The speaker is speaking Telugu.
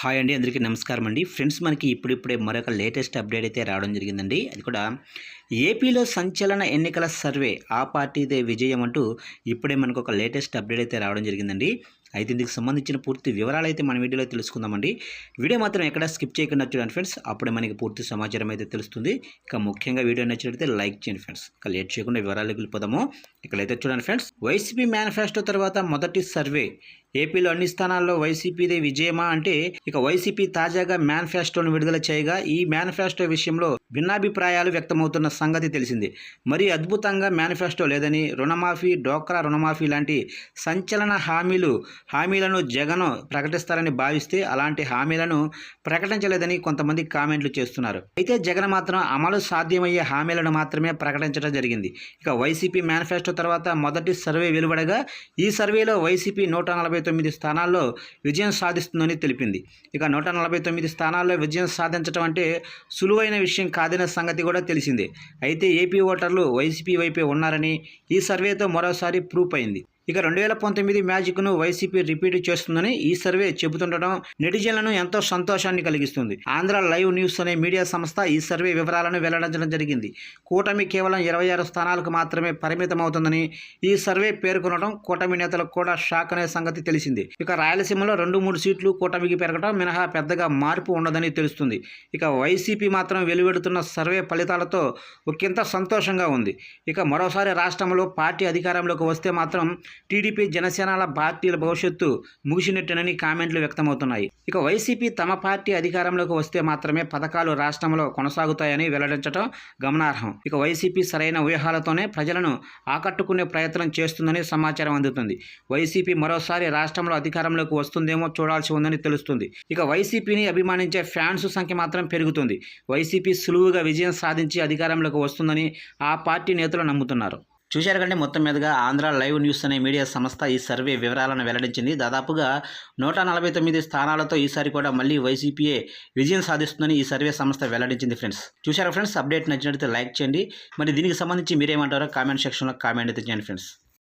హాయ్ అండి అందరికీ నమస్కారం అండి. ఫ్రెండ్స్ మనకి ఇప్పుడిప్పుడే మరొక లేటెస్ట్ అప్డేట్ అయితే రావడం జరిగిందండి. అది కూడా ఏపీలో సంచలన ఎన్నికల సర్వే ఆ పార్టీదే విజయం అంటూ ఇప్పుడే మనకు ఒక లేటెస్ట్ అప్డేట్ అయితే రావడం జరిగిందండి. అయితే ఇందుకు సంబంధించిన పూర్తి వివరాలు అయితే మన వీడియోలో తెలుసుకుందామండి. వీడియో మాత్రం ఎక్కడ స్కిప్ చేయకుండా చూడండి ఫ్రెండ్స్. అప్పుడే మనకి పూర్తి సమాచారం అయితే తెలుస్తుంది. ఇక ముఖ్యంగా వీడియో నచ్చినట్లయితే లైక్ చేయండి ఫ్రెండ్స్. ఇక లేట్ చేయకుండా వివరాలకు వెళ్ళిపోదాము. ఇక్కడైతే చూడండి ఫ్రెండ్స్. వైసీపీ మేనిఫెస్టో తర్వాత మొదటి సర్వే. ఏపీలో అన్ని స్థానాల్లో వైసీపీదే విజయమా అంటే ఇక వైసీపీ తాజాగా మేనిఫెస్టోను విడుదల చేయగా ఈ మేనిఫెస్టో విషయంలో భిన్నాభిప్రాయాలు వ్యక్తమవుతున్న సంగతి తెలిసింది. మరీ అద్భుతంగా మేనిఫెస్టో లేదని రుణమాఫీ డోక్రా రుణమాఫీ లాంటి సంచలన హామీలు హామీలను జగన్ ప్రకటిస్తారని భావిస్తే అలాంటి హామీలను ప్రకటించలేదని కొంతమంది కామెంట్లు చేస్తున్నారు. అయితే జగన్ మాత్రం అమలు సాధ్యమయ్యే హామీలను మాత్రమే ప్రకటించడం జరిగింది. ఇక వైసీపీ మేనిఫెస్టో తర్వాత మొదటి సర్వే వెలువడగా ఈ సర్వేలో వైసీపీ నూట నలభై తొమ్మిది స్థానాల్లో విజయం సాధిస్తుందని తెలిపింది. ఇక నూట నలభై తొమ్మిది స్థానాల్లో విజయం సాధించడం అంటే సులువైన విషయం కాదనే సంగతి కూడా తెలిసిందే. అయితే ఏపీ ఓటర్లు వైసీపీ వైపే ఉన్నారని ఈ సర్వేతో మరోసారి ప్రూఫ్ అయింది. ఇక రెండు వేల పంతొమ్మిది మ్యాజిక్ను వైసీపీ రిపీట్ చేస్తుందని ఈ సర్వే చెబుతుండటం నెటిజన్లను ఎంతో సంతోషాన్ని కలిగిస్తుంది. ఆంధ్ర లైవ్ న్యూస్ అనే మీడియా సంస్థ ఈ సర్వే వివరాలను వెల్లడించడం జరిగింది. కూటమి కేవలం ఇరవై ఆరు స్థానాలకు మాత్రమే పరిమితమవుతుందని ఈ సర్వే పేర్కొనడం కూటమి నేతలకు కూడా షాక్ అనే సంగతి తెలిసింది. ఇక రాయలసీమలో రెండు మూడు సీట్లు కూటమికి పెరగడం మినహా పెద్దగా మార్పు ఉండదని తెలుస్తుంది. ఇక వైసీపీ మాత్రం వెలువెడుతున్న సర్వే ఫలితాలతో ఒకంత సంతోషంగా ఉంది. ఇక మరోసారి రాష్ట్రంలో పార్టీ అధికారంలోకి వస్తే మాత్రం టీడీపీ జనసేనల పార్టీల భవిష్యత్తు ముగిసినట్టునని కామెంట్లు వ్యక్తమవుతున్నాయి. ఇక వైసీపీ తమ పార్టీ అధికారంలోకి వస్తే మాత్రమే పథకాలు రాష్ట్రంలో కొనసాగుతాయని వెల్లడించడం గమనార్హం. ఇక వైసీపీ సరైన వ్యూహాలతోనే ప్రజలను ఆకట్టుకునే ప్రయత్నం చేస్తుందని సమాచారం అందుతుంది. వైసీపీ మరోసారి రాష్ట్రంలో అధికారంలోకి వస్తుందేమో చూడాల్సి ఉందని తెలుస్తుంది. ఇక వైసీపీని అభిమానించే ఫ్యాన్స్ సంఖ్య మాత్రం పెరుగుతుంది. వైసీపీ సులువుగా విజయం సాధించి అధికారంలోకి వస్తుందని ఆ పార్టీ నేతలు నమ్ముతున్నారు. చూశారు కంటే మొత్తం మీదుగా ఆంధ్ర లైవ్ న్యూస్ అనే మీడియా సంస్థ ఈ సర్వే వివరాలను వెల్లడించింది. దాదాపుగా నూట నలభై తొమ్మిది స్థానాలతో ఈసారి కూడా మళ్ళీ వైసీపీఏ విజయం సాధిస్తుందని ఈ సర్వే సంస్థ వెల్లడించింది ఫ్రెండ్స్. చూశారా ఫ్రెండ్స్? అప్డేట్ నచ్చినట్లయితే లైక్ చేయండి. మరి దీనికి సంబంధించి మీరేమంటారో కామెంట్ సెక్షన్లో కామెంట్ అయితే చేయండి ఫ్రెండ్స్.